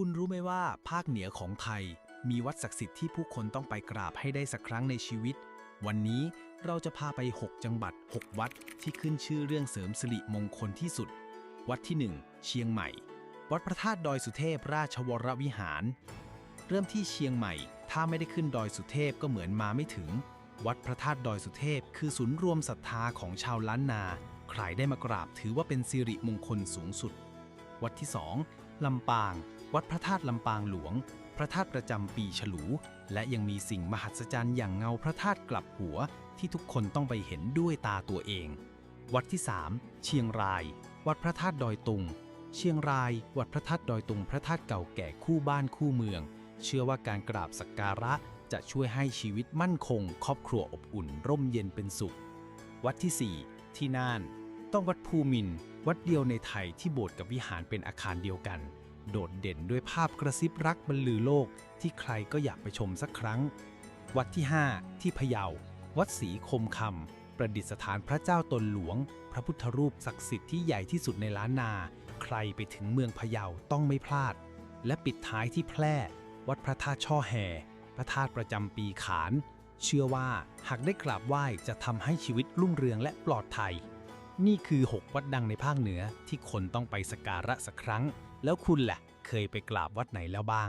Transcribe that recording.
คุณรู้ไหมว่าภาคเหนือของไทย มีวัดศักดิ์สิทธิ์ที่ผู้คนต้องไปกราบให้ได้สักครั้งในชีวิต วันนี้เราจะพาไป 6 จังหวัด 6 วัดที่ขึ้นชื่อเรื่องเสริมสิริมงคลที่สุด วัดที่ 1 เชียงใหม่ วัดพระธาตุดอยสุเทพราชวรวิหาร เริ่มที่เชียงใหม่ ถ้าไม่ได้ขึ้นดอยสุเทพก็เหมือนมาไม่ถึง วัดพระธาตุดอยสุเทพ คือศูนย์รวมศรัทธาของชาวล้านนา ใครได้มากราบถือว่าเป็นสิริมงคลสูงสุด วัดที่ 2ลำปาง วัดพระธาตุลำปางหลวง พระธาตุประจำปีฉลู และยังมีสิ่งมหัศจรรย์อย่างเงาพระธาตุกลับหัวที่ทุกคนต้องไปเห็นด้วยตาตัวเอง วัดที่ 3 เชียงราย วัดพระธาตุดอยตุง เชียงราย วัดพระธาตุดอยตุง พระธาตุเก่าแก่คู่บ้านคู่เมือง เชื่อว่าการกราบสักการะจะช่วยให้ชีวิตมั่นคง ครอบครัวอบอุ่น ร่มเย็นเป็นสุข วัดที่ 4 ที่น่าน ต้องวัดภูมิน วัดเดียวในไทยที่โบสถ์กับวิหารเป็นอาคารเดียวกัน โดดเด่นด้วยภาพกระซิบรักบรรลือโลกที่ใครก็อยากไปชมสักครั้ง วัดที่ 5 ที่พะเยา วัดศรีคมคำประดิษฐานพระเจ้าตนหลวง พระพุทธรูปศักดิ์สิทธิ์ที่ใหญ่ที่สุดในล้านนา ใครไปถึงเมืองพะเยาต้องไม่พลาด และปิดท้ายที่แพร่ วัดพระธาตุช่อแห่ พระธาตุประจำปีขาน เชื่อว่าหากได้กราบไหว้จะทำให้ชีวิตรุ่งเรืองและปลอดภัย นี่คือ 6 วัดดังในภาคเหนือที่คนต้องไปสักการะสักครั้ง แล้วคุณแหละ เคยไปกราบวัดไหนแล้วบ้าง